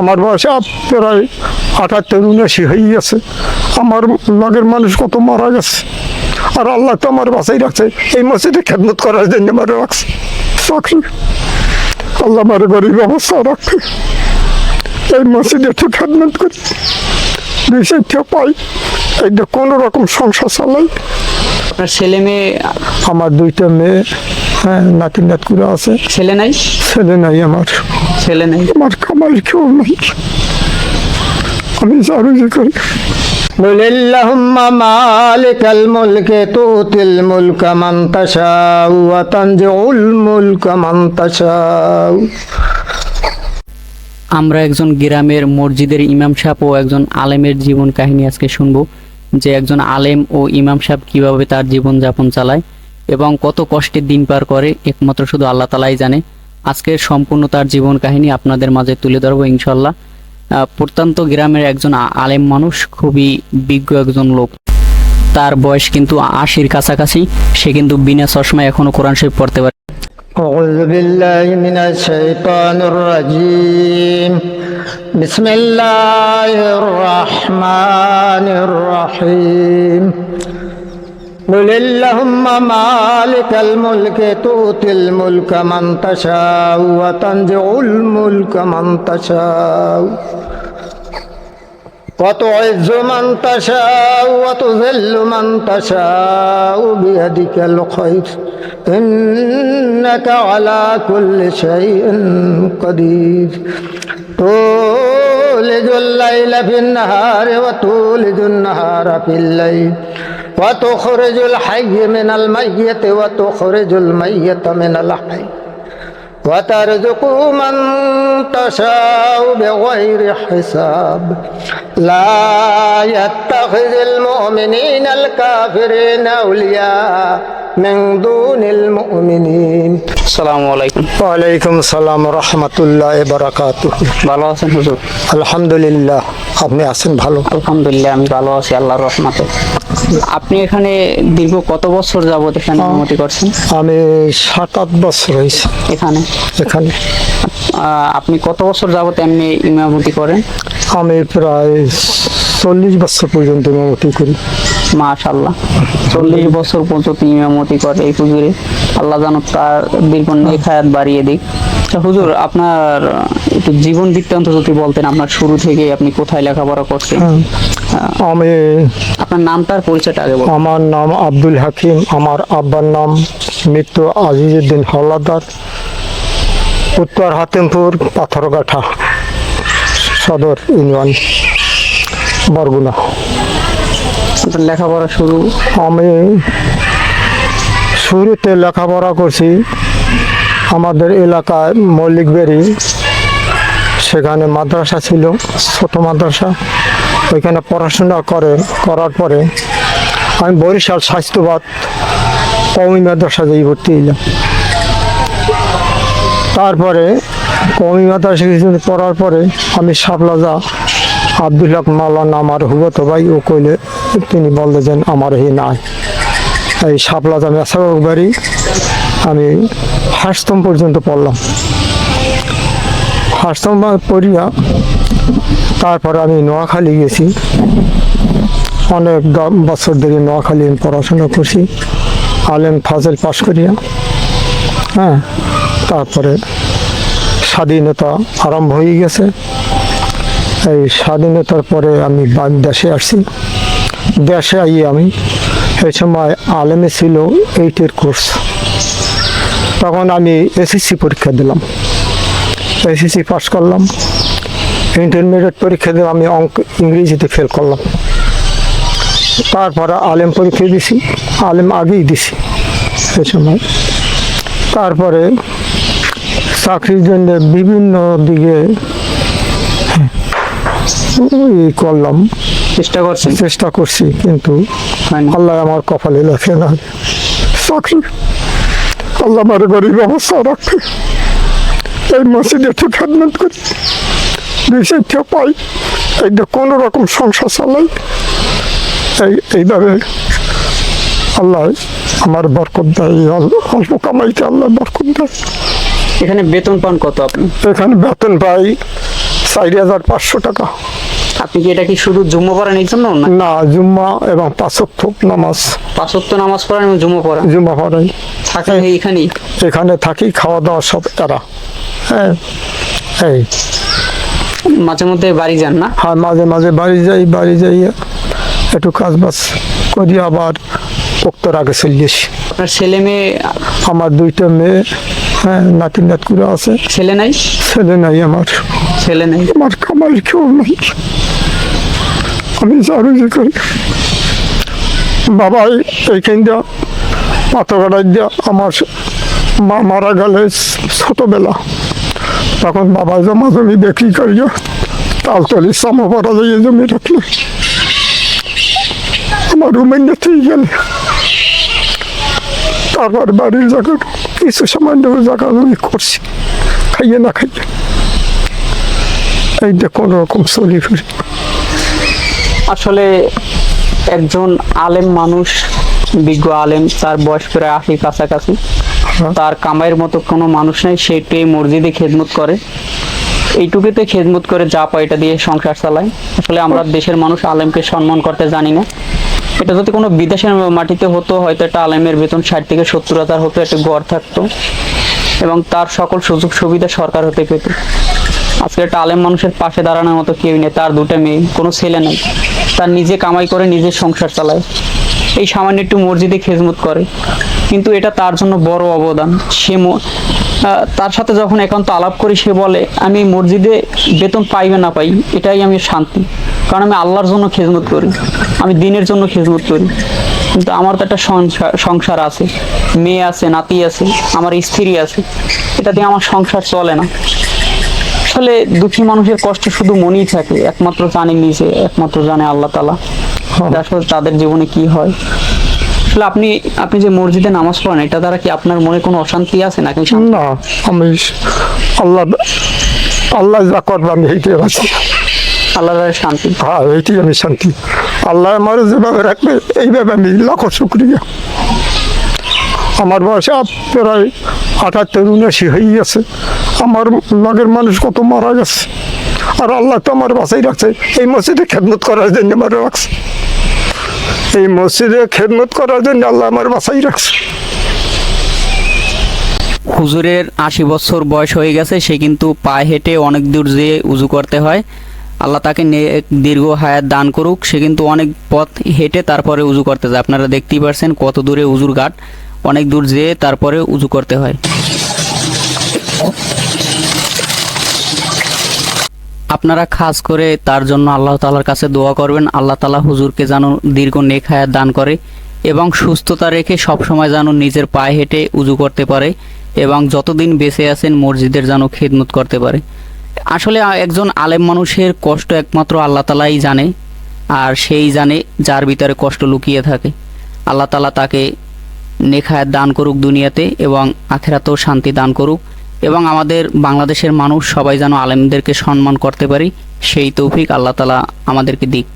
আমার বয়সে প্রায় আটাত্তর উনাশি হয়ে গেছে। আমার লগের মানুষ কত মারা গেছে। আর আল্লাহ তো আমার বাসাই রাখছে। এই মসজিদে খেদমত করার জন্য আমার রাখছে। চাকরি। আল্লাহ আমার গরিব অবস্থা রাখছে। এই মসজিদে একটু খেদমত করি। দুই চারটা পাই এইটা কোনো রকম সংসার চালাই। আপনার ছেলে মেয়ে আমার দুইটা মেয়ে। হ্যাঁ নাতি নাতকুরা আছে ছেলে নাই ছেলে নাই আমার ছেলে নাই আমার কামাই কেউ নাই আমি জারুজি করি قل اللهم مالك الملك تؤتي الملك من تشاء وتنزع الملك من تشاء আমরা একজন গ্রামের মসজিদের ইমাম সাহেব ও একজন আলেমের জীবন কাহিনী আজকে শুনবো যে একজন আলেম ও ইমাম সাহেব কিভাবে তার জীবন যাপন চালায় এবং কত কষ্টের দিন পার করে একমাত্র শুধু আল্লাহ তালাই জানে আজকের সম্পূর্ণ তার জীবন কাহিনী আপনাদের মাঝে তুলে ধরবো ইনশাল্লাহ আহ, প্রত্যন্ত গ্রামের একজন আ- আলেম মানুষ খুবই বিজ্ঞ একজন লোক তার বয়স কিন্তু আশির কাছাকাছি সে কিন্তু বিনা চশমায় এখনো কোরআন শরীফ পড়তে পারে أعوذ بالله من الشيطان الرجيم بسم الله الرحمن الرحيم قل اللهم مالك الملك تؤتي الملك من تشاء وتنزع الملك من تشاء وتعز من تشاء وتذل من تشاء بيدك الخير إنك على كل شيء قدير تولج الليل في النهار وتولج النهار في الليل وتخرج الحي من الميت وتخرج الميت من الحي. وترزق من تشاء بغير حساب. لا يتخذ المؤمنين الكافرين أولياء. من دون المؤمنين আসসালামু আলাইকুম ওয়ালাইকুম সালাম রহমতুল্লাহ বারাকাত ভালো আছেন হুজুর আলহামদুলিল্লাহ আপনি আছেন ভালো আলহামদুলিল্লাহ আমি ভালো আছি আল্লাহর রহমতে আপনি এখানে দীর্ঘ কত বছর যাবত এখানে ইমামতি করছেন আমি সাত আট বছর হয়েছে এখানে এখানে আহ, আপনি কত বছর যাবত এমনি ইমামতি করেন আমি প্রায় চল্লিশ বছর পর্যন্ত ইমামতি করি মাশাল্লাহ চল্লিশ বছর পর্যন্ত ইমামতি করে এই হুজুরে। আল্লাহ জানো তার দীর্ঘ নেখায়াত বাড়িয়ে দিক। তা হুজুর আপনার একটু জীবন বৃত্তান্ত যদি বলতেন আপনার শুরু থেকে আপনি কোথায় লেখাপড়া করছেন? আমি আপনার নামটার পরিচয়টা আগে বলুন। আমার নাম আব্দুল হাকিম আমার আব্বার নাম মৃত্যু আজিজুদ্দিন হলাদার উত্তর হাতিমপুর পাথরগাঠা সদর ইউনিয়ন বরগুনা। লেখাপড়া শুরু? আমি শুরুতে লেখাপড়া করছি। আমাদের এলাকায় মল্লিক বেরি, সেখানে মাদ্রাসা ছিল, ছোট মাদ্রাসা। ওইখানে পড়াশোনা করে, করার পরে আমি বরিশাল স্বাস্থ্যবাদ কমি মাদ্রাসা যেই ভর্তি হইলাম। তারপরে কমি মাদ্রাসা কিছুদিন পড়ার পরে আমি সাপলাজা আব্দুল হক আমার হুবত ভাই ও কইলে তিনি বললে যেন আমার হি নাই। এই সাপলাজা মেসাবাগ বাড়ি আমি হাসতম পর্যন্ত পড়লাম। হাসতম পড়িয়া তারপরে আমি নোয়াখালী গেছি। অনেক বছর ধরে নোয়াখালী আমি পড়াশোনা করছি। আলেম ফাজল পাশ করিয়া হ্যাঁ তারপরে স্বাধীনতা আরম্ভ হয়ে গেছে। এই স্বাধীনতার পরে আমি দেশে আসছি। দেশে আই আমি। এই সময় আলেমে ছিল এইটের কোর্স তখন আমি এসএসসি পরীক্ষা দিলাম। এসএসসি পাস করলাম। ইন্টারমিডিয়েট পরীক্ষা দিলাম আমি অঙ্ক ইংরেজিতে ফেল করলাম। তারপরে আলেম পরীক্ষা দিছি। আলেম আগেই দিছি সে সময়। তারপরে চাকরির জন্য বিভিন্ন দিকে ই করলাম। চেষ্টা করছেন চেষ্টা করছি কিন্তু আল্লাহ আমার কপালে লেখে না। চাকরি। আল্লাহ আমার গরিব অবস্থা রাখছে এই মসজিদে একটু খেদমত করি। দুই চারটা পাই এইটা কোনো রকম সংসার চালাই। এই এইভাবে আল্লাহ আমার বরকত দেয়। অল্প কামাইতে আল্লাহ বরকত দেয়। এখানে বেতন পান কত আপনি? এখানে বেতন পাই চারি হাজার পাঁচশো টাকা। আপনি কি এটা কি শুধু জুম্মা পড়েন এই জন্য না? জুম্মা এবং পাঁচক্ত নামাজ। পাঁচত্ব নামাজ পড়েন এবং জুম্মা পড়েন? জুম্মা পড়াই। থাকেন এইখানেই? এখানে থাকি খাওয়া দাওয়া সব এরা। হ্যাঁ এই। মাঝে মধ্যে বাড়ি যান না? হ্যাঁ মাঝে মাঝে বাড়ি যাই বাড়ি যাই একটু কাজ বাজ করি আবার উক্তর আগে চলে আসি আপনার ছেলে মেয়ে আমার দুইটা মেয়ে হ্যাঁ নাতি নাত করে আছে। ছেলে নাই? ছেলে নাই আমার। ছেলে নাই? আমার কামাই কেউ নাই। আমি জারুজি করি। বাবা এইখান দিয়া পাথরঘাটায় দিয়া আমার মা মারা গেলে ছোটবেলা। তখন বাবা জমা জমি বিক্রি করিয়া তালতলি সামা পড়া যাইয়ে জমি রাখলে। আমার রুমের নিতেই গেলে। তারপর বাড়ির জায়গা কিছু সামান্য জায়গা জমি করছি। খাইয়ে না খাইয়ে। এইটা কোনো রকম চলি ফিরি আসলে একজন আলেম মানুষ বিজ্ঞ আলেম তার বয়স প্রায় আশি কাছাকাছি। তার কামাইয়ের মতো কোনো মানুষ নেই সেটি মসজিদে খেদমত করে। এইটুকুতে খেদমত করে যা পায় এটা দিয়ে সংসার চালায়। আসলে আমরা দেশের মানুষ আলেমকে সম্মান করতে জানি না। এটা যদি কোনো বিদেশের মাটিতে হতো, হয়তো একটা আলেমের বেতন ষাট থেকে সত্তর হাজার হতো, একটা গড় থাকতো। এবং তার সকল সুযোগ সুবিধা সরকার হতে পেত। আজকে একটা আলেম মানুষের পাশে দাঁড়ানোর মতো কেউ নেই, তার দুটো মেয়ে, কোনো ছেলে নেই। তার নিজে কামাই করে নিজের সংসার চালায়। এই সামান্য একটু মসজিদে খেজমত করে। কিন্তু এটা তার জন্য বড় অবদান। সে তার সাথে যখন একান্ত আলাপ করি, সে বলে, আমি মসজিদে বেতন পাইবে না পাই, এটাই আমি শান্তি। কারণ আমি আল্লাহর জন্য খেজমত করি। আমি দিনের জন্য খেজমত করি। কিন্তু আমার তো একটা সংসার আছে। মেয়ে আছে নাতি আছে আমার স্ত্রী আছে। এটা দিয়ে আমার সংসার চলে না। আসলে দুঃখী মানুষের কষ্ট শুধু মনেই থাকে। একমাত্র জানে নিজে একমাত্র জানে আল্লাহ তালা আসলে তাদের জীবনে কি হয়? আসলে আপনি আপনি যে মসজিদে নামাজ পড়েন এটা দ্বারা কি আপনার মনে কোনো অশান্তি আছে নাকি? না আমি আল্লাহ আল্লাহ যা করবে আমি এইটাই আছি। আল্লাহর শান্তি। হ্যাঁ এইটাই আমি শান্তি। আল্লাহ আমার যেভাবে রাখবে, এইভাবে আমি লাখো শুক্রিয়া। আমার বয়স প্রায় আটাত্তর উনাশি হয়ে গেছে আমার লগের মানুষ কত মারা গেছে। আর আল্লাহ তো আমার বাসাই রাখছে। এই মসজিদে খেদমত করার জন্য আমার রাখছে। এই মসজিদে খেদমত করার জন্য আল্লাহ আমার বাসাই রাখছে। হুজুরের আশি বছর বয়স হয়ে গেছে, সে কিন্তু পায়ে হেঁটে অনেক দূর যেয়ে উজু করতে হয়। আল্লাহ তাকে দীর্ঘ হায়াত দান করুক। সে কিন্তু অনেক পথ হেঁটে তারপরে উজু করতে যায়। আপনারা দেখতেই পারছেন কত দূরে উজুর ঘাট। অনেক দূর যেয়ে তারপরে উজু করতে হয়। আপনারা খাস করে তার জন্য আল্লাহ তালার কাছে দোয়া করবেন। আল্লাহ তালা হুজুরকে যেন দীর্ঘ নেক হায়াত দান করে এবং সুস্থতা রেখে সবসময় যেন নিজের পায়ে হেঁটে উজু করতে পারে এবং যতদিন বেঁচে আছেন মসজিদের যেন খেদমত করতে পারে। আসলে একজন আলেম মানুষের কষ্ট একমাত্র আল্লাহ তালাই জানে, আর সেই জানে যার ভিতরে কষ্ট লুকিয়ে থাকে। আল্লাহ তালা তাকে নেখায় দান করুক দুনিয়াতে এবং আখেরাতেও শান্তি দান করুক এবং আমাদের বাংলাদেশের মানুষ সবাই যেন আলেমদেরকে সম্মান করতে পারি, সেই তৌফিক আল্লাহ তালা আমাদেরকে দিক।